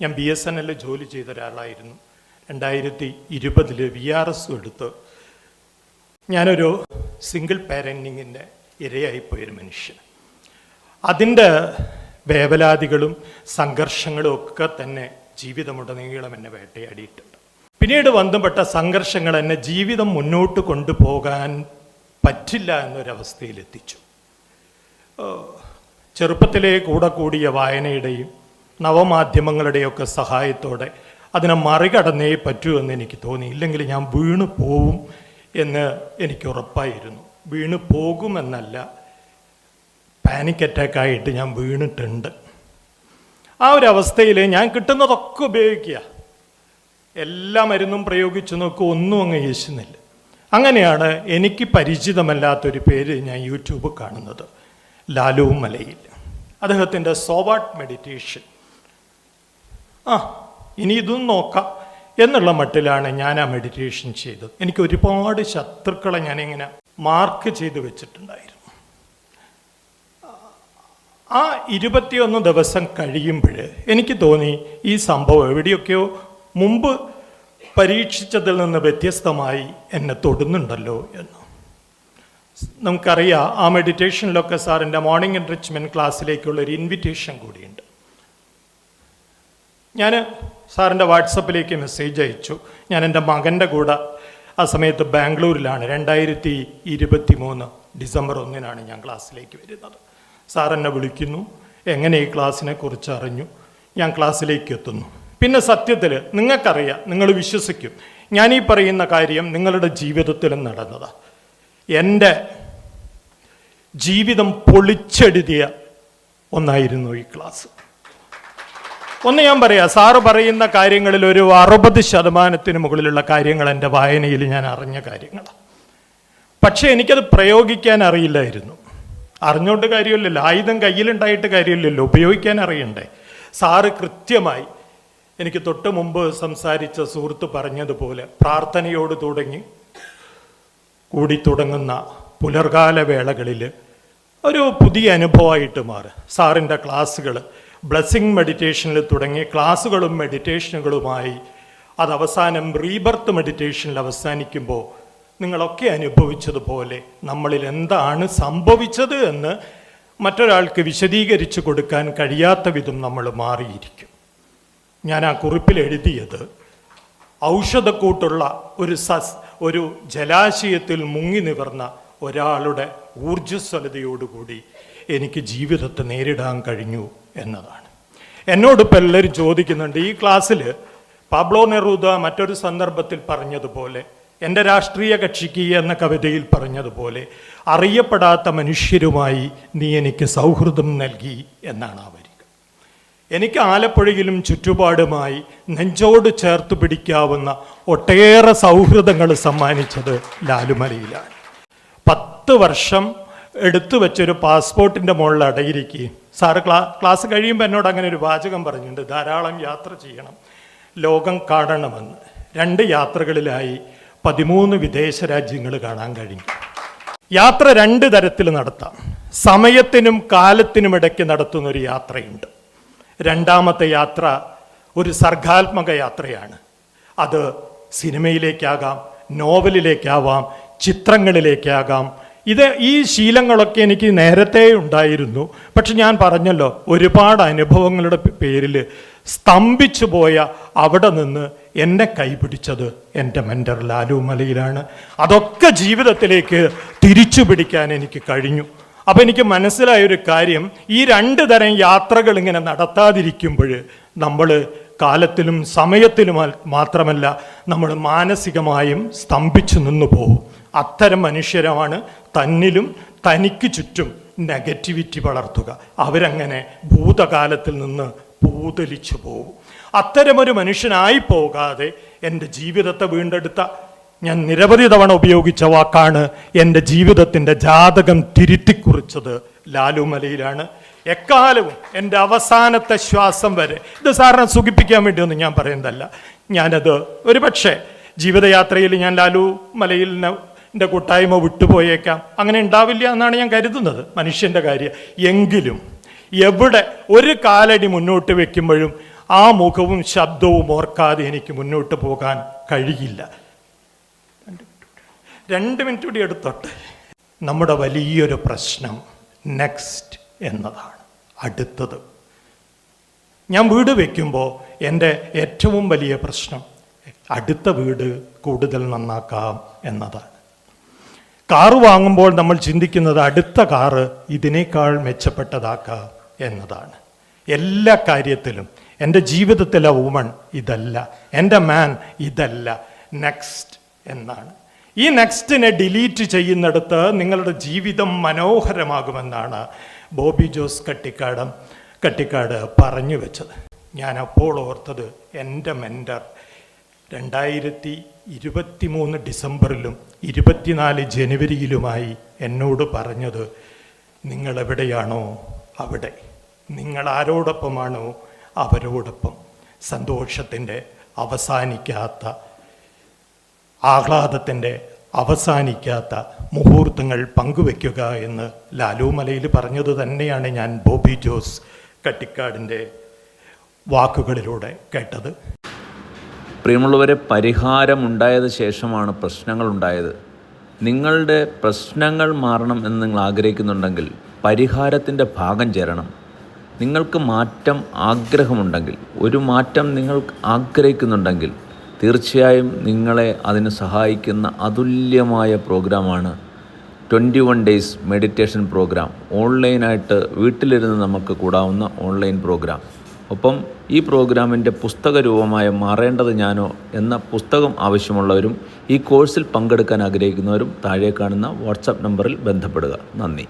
ഞാൻ B S N എല്ലിൽ ജോലി ചെയ്ത ഒരാളായിരുന്നു രണ്ടായിരത്തി ഇരുപതിൽ വി ആർ എസ് എടുത്ത് ഞാനൊരു സിംഗിൾ പാരന്റിങ്ങിന്റെ ഇരയായിപ്പോയൊരു മനുഷ്യൻ. അതിന്റെ വേവലാതികളും സംഘർഷങ്ങളും ഒക്കെ തന്നെ ജീവിതമുടനീളം എന്നെ വേട്ടയാടിയിട്ടുണ്ട്. പിന്നീട് ബന്ധപ്പെട്ട സംഘർഷങ്ങൾ എന്നെ ജീവിതം മുന്നോട്ട് കൊണ്ടുപോകാൻ പറ്റില്ല എന്നൊരവസ്ഥയിലെത്തിച്ചു. ചെറുപ്പത്തിലെ കൂടെ കൂടിയ വായനയുടെയും നവമാധ്യമങ്ങളുടെയൊക്കെ സഹായത്തോടെ അതിനെ മറികടന്നേ പറ്റൂ എന്ന് എനിക്ക് തോന്നി. ഇല്ലെങ്കിൽ ഞാൻ വീണു പോവും എന്ന് എനിക്ക് ഉറപ്പായിരുന്നു. വീണു പോകുമെന്നല്ല പാനിക് അറ്റാക്കായിട്ട് ഞാൻ വീണിട്ടുണ്ട്. ആ ഒരു അവസ്ഥയിൽ ഞാൻ കിട്ടുന്നതൊക്കെ ഉപയോഗിക്കുക. എല്ലാ മരുന്നും പ്രയോഗിച്ചു നോക്കുക ഒന്നും അങ്ങ് യേശുന്നില്ല അങ്ങനെയാണ് എനിക്ക് പരിചിതമല്ലാത്തൊരു പേര് ഞാൻ യൂട്യൂബ് കാണുന്നത്. ലാലു മലയിൽ. അദ്ദേഹത്തിന്റെ സോവാട്ട് മെഡിറ്റേഷൻ. ആ ഇനി ഇതും നോക്കാം. എന്നുള്ള മട്ടിലാണ് ഞാൻ ആ മെഡിറ്റേഷൻ ചെയ്തത്. എനിക്ക് ഒരുപാട് ശത്രുക്കളെ ഞാനിങ്ങനെ മാർക്ക് ചെയ്ത് വെച്ചിട്ടുണ്ടായിരുന്നു. ആ ഇരുപത്തിയൊന്ന് ദിവസം കഴിയുമ്പോൾ എനിക്ക് തോന്നി ഈ സംഭവം എവിടെയൊക്കെയോ മുമ്പ് പരീക്ഷിച്ചതിൽ നിന്ന് വ്യത്യസ്തമായി എന്നെ തൊടുന്നുണ്ടല്ലോ എന്ന്. നമുക്കറിയാം ആ മെഡിറ്റേഷനിലൊക്കെ സാറിന്റെ മോർണിംഗ് എൻറിച്ച്മെന്റ് ക്ലാസ്സിലേക്കുള്ള ഒരു ഇൻവിറ്റേഷൻ കൂടിയുണ്ട്. ഞാൻ സാറിന്റെ വാട്സപ്പിലേക്ക് മെസ്സേജ് അയച്ചു. ഞാൻ എന്റെ മകന്റെ കൂടെ ആ സമയത്ത് ബാംഗ്ലൂരിലാണ്. രണ്ടായിരത്തി ഇരുപത്തി മൂന്ന് ഡിസംബർ ഒന്നിനാണ് ഞാൻ ക്ലാസ്സിലേക്ക് വരുന്നത്. സാർ എന്നെ വിളിക്കുന്നു. എങ്ങനെ ഈ ക്ലാസ്സിനെ കുറിച്ച് അറിഞ്ഞു? ഞാൻ ക്ലാസ്സിലേക്ക് എത്തുന്നു. പിന്നെ സത്യത്തിൽ നിങ്ങൾക്കറിയാം നിങ്ങൾ വിശ്വസിക്കും ഞാൻ ഈ പറയുന്ന കാര്യം നിങ്ങളുടെ ജീവിതത്തിലും നടന്നതാണ് എന്റെ ജീവിതം പൊളിച്ചെഴുതിയ ഒന്നായിരുന്നു ഈ ക്ലാസ്. ഒന്ന് ഞാൻ പറയാം. സാറ് പറയുന്ന കാര്യങ്ങളിൽ ഒരു അറുപത് ശതമാനത്തിന് മുകളിലുള്ള കാര്യങ്ങൾ എന്റെ വായനയിൽ ഞാൻ അറിഞ്ഞ കാര്യങ്ങളാണ് പക്ഷേ എനിക്കത് പ്രയോഗിക്കാൻ അറിയില്ലായിരുന്നു. അറിഞ്ഞോണ്ട് കാര്യമില്ലല്ലോ. ആയുധം കയ്യിലുണ്ടായിട്ട് കാര്യമില്ലല്ലോ. ഉപയോഗിക്കാൻ അറിയണ്ടേ. സാറ് കൃത്യമായി എനിക്ക് തൊട്ട് മുമ്പ് സംസാരിച്ച സുഹൃത്ത് പറഞ്ഞതുപോലെ പ്രാർത്ഥനയോട് തുടങ്ങി കൂടി തുടങ്ങുന്ന പുലർകാല വേളകളിൽ ഒരു പുതിയ അനുഭവമായിട്ട് മാറുക സാറിന്റെ ക്ലാസ്സുകൾ ബ്ലെസ്സിങ് മെഡിറ്റേഷനിൽ തുടങ്ങി ക്ലാസ്സുകളും മെഡിറ്റേഷനുകളുമായി അത് അവസാനം റീബർത്ത് മെഡിറ്റേഷനിൽ അവസാനിക്കുമ്പോൾ നിങ്ങളൊക്കെ അനുഭവിച്ചതുപോലെ നമ്മളിൽ എന്താണ് സംഭവിച്ചത് എന്ന് മറ്റൊരാൾക്ക് വിശദീകരിച്ചു കൊടുക്കാൻ കഴിയാത്ത വിധം നമ്മൾ മാറിയിരിക്കും. ഞാൻ ആ കുറിപ്പിൽ എഴുതിയത് ഔഷധക്കൂട്ടുള്ള ഒരു സസ് ഒരു ജലാശയത്തിൽ മുങ്ങി നിവർന്ന ഒരാളുടെ ഊർജസ്വലതയോടുകൂടി എനിക്ക് ജീവിതത്തെ നേരിടാൻ കഴിഞ്ഞു. എന്നതാണ്. എന്നോട് ഇപ്പോൾ എല്ലാവരും ചോദിക്കുന്നുണ്ട് ഈ ക്ലാസ്സിൽ പാബ്ലോ നെറൂദ മറ്റൊരു സന്ദർഭത്തിൽ പറഞ്ഞതുപോലെ എന്റെ രാഷ്ട്രീയ കക്ഷിക്ക് എന്ന കവിതയിൽ പറഞ്ഞതുപോലെ അറിയപ്പെടാത്ത മനുഷ്യരുമായി നീ എനിക്ക് സൗഹൃദം നൽകി എന്നാണ് ആ വരിക എനിക്ക് ആലപ്പുഴയിലും ചുറ്റുപാടുമായി നെഞ്ചോട് ചേർത്ത് പിടിക്കാവുന്ന ഒട്ടേറെ സൗഹൃദങ്ങൾ സമ്മാനിച്ചത് ലാലുമലയിലാണ്. പത്ത് വർഷം എടുത്തു വെച്ചൊരു പാസ്പോർട്ടിന്റെ മുകളിൽ അടയിരിക്കുകയും സാറ് ക്ലാ ക്ലാസ് കഴിയുമ്പോൾ എന്നോട് അങ്ങനെ ഒരു വാചകം പറഞ്ഞിട്ടുണ്ട്. ധാരാളം യാത്ര ചെയ്യണം. ലോകം കാണണമെന്ന്. രണ്ട് യാത്രകളിലായി പതിമൂന്ന് വിദേശ രാജ്യങ്ങൾ കാണാൻ കഴിഞ്ഞു. യാത്ര രണ്ട് തരത്തിൽ നടത്താം. സമയത്തിനും കാലത്തിനും ഇടയ്ക്ക് നടത്തുന്ന ഒരു യാത്രയുണ്ട്. രണ്ടാമത്തെ യാത്ര ഒരു സർഗാത്മക യാത്രയാണ്. അത് സിനിമയിലേക്കാകാം നോവലിലേക്കാവാം ചിത്രങ്ങളിലേക്കാകാം ഇത് ഈ ശീലങ്ങളൊക്കെ എനിക്ക് നേരത്തെ ഉണ്ടായിരുന്നു. പക്ഷെ ഞാൻ പറഞ്ഞല്ലോ ഒരുപാട് അനുഭവങ്ങളുടെ പേരിൽ സ്തംഭിച്ചു പോയ അവിടെ നിന്ന് എന്നെ കൈപിടിച്ചത് എന്റെ മെന്റർ ലാലു മലയിലാണ്. അതൊക്കെ ജീവിതത്തിലേക്ക് തിരിച്ചു പിടിക്കാൻ എനിക്ക് കഴിഞ്ഞു. അപ്പം എനിക്ക് മനസ്സിലായൊരു കാര്യം ഈ രണ്ട് തരം യാത്രകൾ ഇങ്ങനെ നടത്താതിരിക്കുമ്പോൾ നമ്മൾ കാലത്തിലും സമയത്തിലും മാത്രമല്ല നമ്മൾ മാനസികമായും സ്തംഭിച്ചു നിന്നു പോകും. അത്തരം മനുഷ്യരാണ് തന്നിലും തനിക്ക് ചുറ്റും നെഗറ്റിവിറ്റി വളർത്തുക. അവരങ്ങനെ ഭൂതകാലത്തിൽ നിന്ന് പൂതലിച്ചു പോകും. അത്തരമൊരു മനുഷ്യനായി പോകാതെ എന്റെ ജീവിതത്തെ വീണ്ടെടുത്ത ഞാൻ നിരവധി തവണ ഉപയോഗിച്ച വാക്കാണ് എന്റെ ജീവിതത്തിന്റെ ജാതകം തിരുത്തിക്കുറിച്ചത് ലാലുമലയിലാണ് എക്കാലവും എന്റെ അവസാനത്തെ ശ്വാസം വരെ. ഇത് സാറിനെ സുഖിപ്പിക്കാൻ വേണ്ടിയൊന്നും ഞാൻ പറയുന്നതല്ല. ഞാനത് ഒരു പക്ഷേ ജീവിതയാത്രയിൽ ഞാൻ ലാലു മലയിൽ എന്റെ കൂട്ടായ്മ വിട്ടുപോയേക്കാം. അങ്ങനെ ഉണ്ടാവില്ല എന്നാണ് ഞാൻ കരുതുന്നത്. മനുഷ്യന്റെ കാര്യം. എങ്കിലും എവിടെ ഒരു കാലടി മുന്നോട്ട് വെക്കുമ്പോഴും ആ മുഖവും ശബ്ദവും ഓർക്കാതെ എനിക്ക് മുന്നോട്ട് പോകാൻ കഴിയില്ല. രണ്ട് മിനിറ്റ് കൂടി. എടുത്തോട്ടെ. നമ്മുടെ വലിയൊരു പ്രശ്നം. നെക്സ്റ്റ് എന്നതാണ്. അടുത്തത്. ഞാൻ വീട് വയ്ക്കുമ്പോൾ എന്റെ ഏറ്റവും വലിയ പ്രശ്നം അടുത്ത വീട് കൂടുതൽ നന്നാക്കാം എന്നതാണ്. കാറ് വാങ്ങുമ്പോൾ നമ്മൾ ചിന്തിക്കുന്നത് അടുത്ത കാറ് ഇതിനേക്കാൾ മെച്ചപ്പെട്ടതാക്കാം എന്നതാണ്. എല്ലാ കാര്യത്തിലും എന്റെ ജീവിതത്തിലെ വുമൺ ഇതല്ല എന്റെ മാൻ ഇതല്ല നെക്സ്റ്റ് എന്നാണ്. ഈ നെക്സ്റ്റിനെ ഡിലീറ്റ് ചെയ്യുന്നിടത്ത് നിങ്ങളുടെ ജീവിതം മനോഹരമാകുമെന്നാണ് ബോബി ജോസ് കട്ടിക്കാടം കട്ടിക്കാട് പറഞ്ഞു വെച്ചത്. ഞാൻ അപ്പോൾ ഓർത്തത് എന്റെ മെന്റർ രണ്ടായിരത്തി ഇരുപത്തി മൂന്ന് ഡിസംബറിലും ഇരുപത്തിനാല് ജനുവരിയിലുമായി എന്നോട് പറഞ്ഞത് നിങ്ങൾ എവിടെയാണോ അവിടെ? നിങ്ങൾ ആരോടൊപ്പമാണോ അവരോടൊപ്പം? സന്തോഷത്തിന്റെ അവസാനിക്കാത്ത ആഹ്ലാദത്തിന്റെ അവസാനിക്കാത്ത മുഹൂർത്തങ്ങൾ പങ്കുവെക്കുക എന്ന് ലാലുമലയിൽ പറഞ്ഞത് തന്നെയാണ് ഞാൻ ബോബി ജോസ് കട്ടിക്കാടിന്റെ വാക്കുകളിലൂടെ കേട്ടത്. പ്രിയമുള്ളവരെ പരിഹാരമുണ്ടായത് ശേഷമാണ് പ്രശ്നങ്ങൾ ഉണ്ടായത് നിങ്ങളുടെ പ്രശ്നങ്ങൾ മാറണം എന്ന് നിങ്ങൾ ആഗ്രഹിക്കുന്നുണ്ടെങ്കിൽ പരിഹാരത്തിന്റെ ഭാഗം ചേരണം. നിങ്ങൾക്ക് മാറ്റം ആഗ്രഹമുണ്ടെങ്കിൽ ഒരു മാറ്റം നിങ്ങൾ ആഗ്രഹിക്കുന്നുണ്ടെങ്കിൽ തീർച്ചയായും നിങ്ങളെ അതിന് സഹായിക്കുന്ന അതുല്യമായ പ്രോഗ്രാമാണ് twenty one days meditation programme. ഓൺലൈനായിട്ട് വീട്ടിലിരുന്ന് നമുക്ക് കൂടാവുന്ന ഓൺലൈൻ പ്രോഗ്രാം. ഒപ്പം ഈ പ്രോഗ്രാമിന്റെ പുസ്തക രൂപമായ മാറേണ്ടത് ഞാനോ എന്ന പുസ്തകം ആവശ്യമുള്ളവരും ഈ കോഴ്സിൽ പങ്കെടുക്കാൻ ആഗ്രഹിക്കുന്നവരും താഴെ കാണുന്ന വാട്സാപ്പ് നമ്പറിൽ ബന്ധപ്പെടുക. നന്ദി.